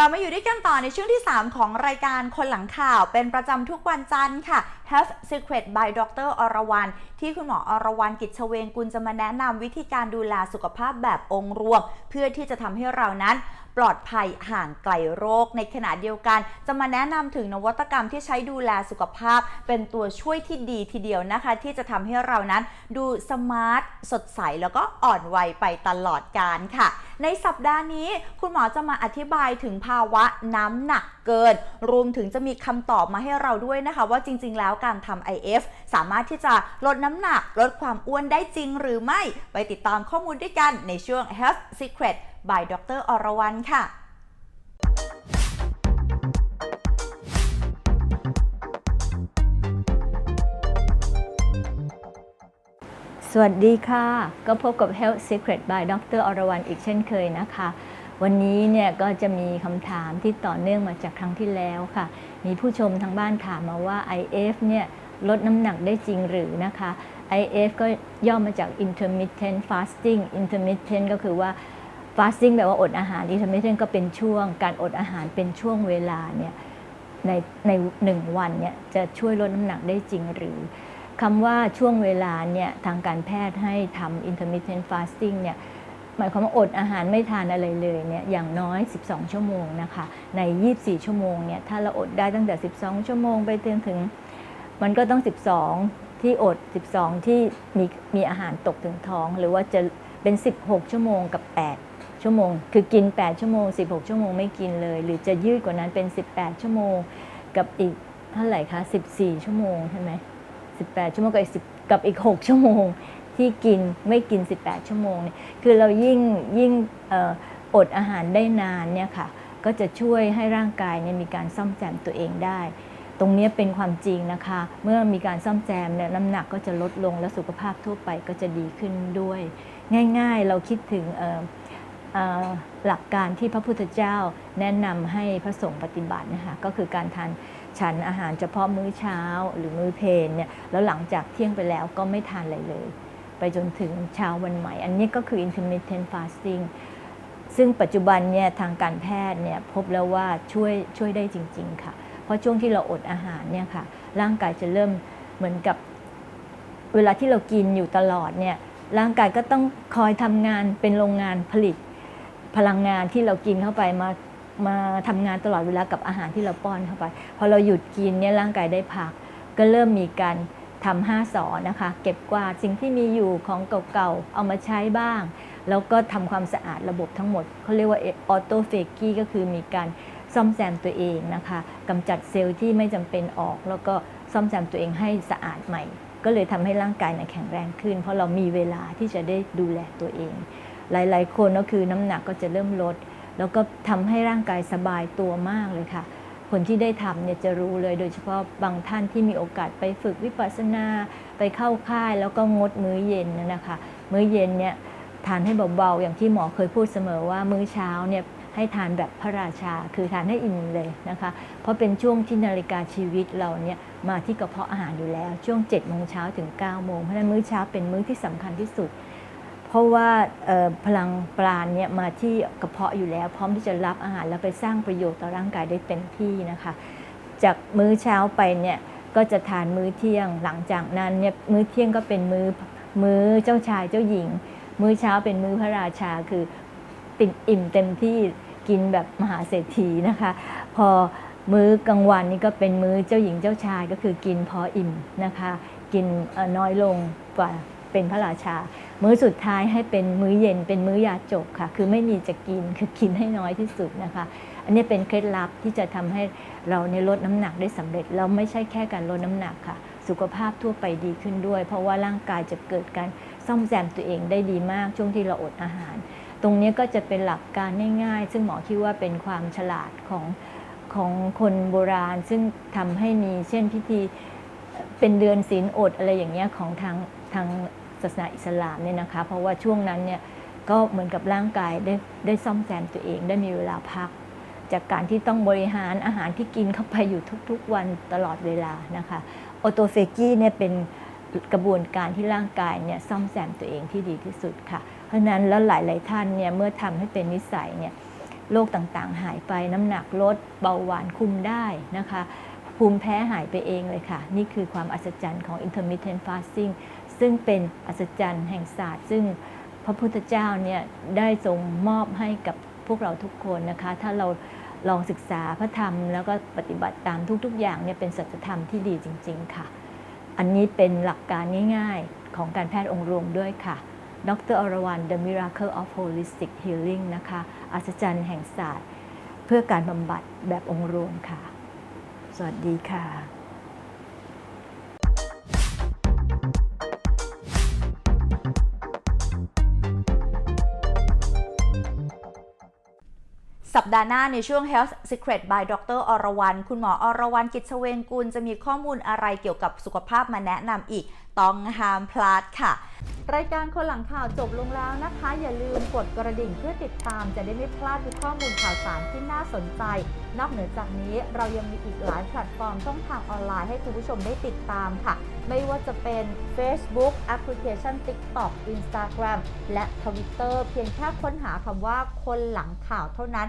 กลับมาอยู่ด้วยกันต่อในช่วงที่ 3 ของรายการคนหลังข่าวเป็นประจำทุกวันจันทร์ค่ะ Health Secret by Dr. อรวรรณที่คุณหมออรวรรณกิจเชเวงกุลจะมาแนะนำวิธีการดูแลสุขภาพแบบองค์รวม เพื่อที่จะทำให้เรานั้นปลอดภัยห่างไกลโรค ในขณะเดียวกัน จะมาแนะนำถึงนวัตกรรมที่ใช้ดูแลสุขภาพ เป็นตัวช่วยที่ดีทีเดียวนะคะ ที่จะทำให้เรานั้นดูสมาร์ทสดใสแล้วก็อ่อนวัยไปตลอดกาลค่ะ ในสัปดาห์นี้คุณหมอจะมาอธิบายถึงภาวะน้ำหนักเกิน รวมถึงจะมีคำตอบมาให้เราด้วยนะคะ ว่าจริง ๆ แล้วการทำ IF สามารถที่จะลดน้ำหนัก ลดความอ้วนได้จริงหรือไม่ ไปติดตามข้อมูลด้วยกันในช่วง Health Secret by Dr. อรวรรณค่ะ สวัสดีค่ะ ก็พบกับ Health Secret by ดรอรวรรณอีกเช่นเคยนะคะ วันนี้เนี่ยก็จะมีคำถามที่ต่อเนื่องมาจากครั้งที่แล้วค่ะ มีผู้ชมทางบ้านถามมาว่า IF เนี่ยลดน้ำหนักได้จริงหรือนะคะ IF ก็ย่อมาจาก intermittent fasting intermittent ก็คือว่า fasting แปลว่าอดอาหาร intermittent ก็เป็นช่วง การอดอาหารเป็นช่วงเวลาเนี่ยในในหนึ่งวันเนี่ยจะช่วยลดน้ำหนักได้จริงหรือ คำว่าช่วงเวลาเนี่ยทางการแพทย์ให้ทำ intermittent fasting เนี่ยหมายความว่าอดอาหารไม่ทานอะไรเลยเนี่ยอย่างน้อย 12 ชั่วโมงนะคะใน 24 ชั่วโมงเนี่ยถ้าเราอดได้ตั้งแต่ 12 ชั่วโมงไปจนถึง มันก็ต้อง 12 ที่อด 12 ที่มีมีอาหารตกถึงท้อง หรือว่าจะเป็น 16 ชั่วโมงกับ 8 ชั่วโมง คือกิน 8 ชั่วโมง 16 ชั่วโมงไม่กินเลย หรือจะยืดกว่านั้นเป็น 18 ชั่วโมงกับอีกเท่าไหร่คะ 14 ชั่วโมงใช่ไหม 18 ชั่วโมงกับอีก10กับอีก 6 ชั่วโมง ที่กินไม่กิน 18 ชั่วโมงเนี่ยคือเรายิ่งยิ่งออดอาหารได้นานเนี่ยค่ะก็จะช่วยให้ร่างกายเนี่ยมีการซ่อมแซมตัวเองได้ ตรงนี้เป็นความจริงนะคะ เมื่อมีการซ่อมแซมเนี่ยน้ำหนักก็จะลดลงและสุขภาพทั่วไปก็จะดีขึ้นด้วย ง่ายๆเราคิดถึงหลักการที่พระพุทธเจ้าแนะนำให้พระสงฆ์ปฏิบัตินะคะก็คือการทาน ฉันอาหารเฉพาะมื้อเช้าหรือมื้อเพลนเนี่ยแล้วหลังจากเที่ยงไปแล้วก็ไม่ทานอะไรเลย ไปจนถึงเช้าวันใหม่ อันนี้ก็คือ intermittent fasting ซึ่งปัจจุบันเนี่ยทางการแพทย์เนี่ยพบแล้วว่าช่วยช่วยได้จริง ๆ ค่ะ เพราะช่วงที่เราอดอาหารเนี่ยค่ะ ร่างกายจะเริ่มเหมือนกับเวลาที่เรากินอยู่ตลอดเนี่ยร่างกายก็ต้องคอยทำงานเป็นโรงงานผลิตพลังงานที่เรากินเข้าไปมา มาทำงานตลอดเวลากับอาหารที่เราป้อนเข้าไป พอเราหยุดกินเนี่ยร่างกายได้พัก ก็เริ่มมีการทำห้าสอนะคะ เก็บกวาดสิ่งที่มีอยู่ของเก่าๆ เอามาใช้บ้าง แล้วก็ทำความสะอาดระบบทั้งหมดเขาเรียกว่าออโตเฟกี้ก็คือมีการซ่อมแซมตัวเองนะคะกำจัดเซลล์ที่ไม่จำเป็นออก แล้วก็ซ่อมแซมตัวเองให้สะอาดใหม่ ก็เลยทำให้ร่างกายนี่ยแข็งแรงขึ้น เพราะเรามีเวลาที่จะได้ดูแลตัวเอง หลายๆ คนก็คือน้ำหนักก็จะเริ่มลด แล้วก็ทำให้ร่างกายสบายตัวมากเลยค่ะ คนที่ได้ทำเนี่ยจะรู้เลย โดยเฉพาะบางท่านที่มีโอกาสไปฝึกวิปัสสนาไปเข้าค่าย แล้วก็งดมื้อเย็นนะคะ มื้อเย็นเนี่ยทานให้เบาๆอย่างที่หมอเคยพูดเสมอว่ามื้อเช้าเนี่ยให้ทานแบบพระราชา คือทานให้อิ่มเลยนะคะ เพราะเป็นช่วงที่นาฬิกาชีวิตเราเนี่ยมาที่กระเพาะอาหารอยู่แล้ว ช่วง7จ็ดโมงเช้าถึง9ก้าโมงเพราะฉะนั้นมื้อเช้าเป็นมื้อที่สำคัญที่สุด เพราะว่าพลังปราณเนี่ยมาที่กระเพาะอยู่แล้ว พร้อมที่จะรับอาหารแล้วไปสร้างประโยชน์ต่อร่างกายได้เต็มที่นะคะ จากมื้อเช้าไปเนี่ยก็จะทานมื้อเที่ยง หลังจากนั้นเนี่ยมื้อเที่ยงก็เป็นมื้อมื้อเจ้าชายเจ้าหญิง มื้อเช้าเป็นมื้อพระราชาคือติ่มอิ่มเต็มที่กินแบบมหาเศรษฐีนะคะ พอมื้อกลางวันนี่ก็เป็นมื้อเจ้าหญิงเจ้าชายก็คือกินพออิ่มนะคะ กินน้อยลงกว่า เป็นพระราชา มื้อสุดท้ายให้เป็นมื้อเย็นเป็นมื้อยาจกค่ะ คือไม่มีจะกินคือกินให้น้อยที่สุดนะคะ อันนี้เป็นเคล็ดลับที่จะทำให้เราในลดน้ำหนักได้สำเร็จแล้วไม่ใช่แค่การลดน้ำหนักค่ะ สุขภาพทั่วไปดีขึ้นด้วย เพราะว่าร่างกายจะเกิดการซ่อมแซมตัวเองได้ดีมากช่วงที่เราอดอาหาร ตรงนี้ก็จะเป็นหลักการง่ายๆ ซึ่งหมอคิดว่าเป็นความฉลาดของของคนโบราณ ซึ่งทำให้มีเช่นพิธีเป็นเดือนศีลอดอะไรอย่างเงี้ยของทางทาง ศาสนาอิสลามเนี่ยนะคะ เพราะว่าช่วงนั้นเนี่ยก็เหมือนกับร่างกายได้ได้ซ่อมแซมตัวเองได้มีเวลาพัก จากการที่ต้องบริหารอาหารที่กินเข้าไปอยู่ทุกๆ วันตลอดเวลานะคะออโตเฟกี้เนี่ยเป็นกระบวนการที่ร่างกายเนี่ยซ่อมแซมตัวเองที่ดีที่สุดค่ะ เพราะนั้นแล้วหลายๆท่านเนี่ยเมื่อทำให้เป็นนิสัยเนี่ยโรคต่างๆ หายไปน้ำหนักลดเบาหวานคุมได้นะคะ ภูมิแพ้หายไปเองเลยค่ะ นี่คือความอัศจรรย์ของ intermittent fasting ซึ่งเป็นอัศจรรย์แห่งศาสตร์ ซึ่งพระพุทธเจ้าเนี่ยได้ทรงมอบให้กับพวกเราทุกคนนะคะ ถ้าเราลองศึกษาพระธรรม แล้วก็ปฏิบัติตามทุกๆ อย่างเนี่ยเป็นสัจธรรมที่ดีจริง ๆ ค่ะ อันนี้เป็นหลักการง่ายๆ ของการแพทย์องค์รวมด้วยค่ะดรอรวรรณ The Miracle of Holistic Healing นะคะ อัศจรรย์แห่งศาสตร์ เพื่อการบำบัดแบบองค์รวมค่ะ สวัสดีค่ะ สัปดาห์หน้าในช่วง Health Secret by ดรอรวรรณคุณหมออรวรรณกิจเชเวงกุลจะมีข้อมูลอะไรเกี่ยวกับสุขภาพมาแนะนำอีก ต้องห้ามพลาดค่ะ รายการคนหลังข่าวจบลงแล้วนะคะ อย่าลืมกดกระดิ่งเพื่อติดตามจะได้ไม่พลาดทุกข้อมูลข่าวสารที่น่าสนใจ นอกเหนือจากนี้เรายังมีอีกหลายแพลตฟอร์มช่องทางออนไลน์ให้คุณผู้ชมได้ติดตามค่ะ ไม่ว่าจะเป็น Facebook แอปพลิเคชัน TikTok Instagram และ Twitter เพียงแค่ค้นหาคำว่าคนหลังข่าวเท่านั้น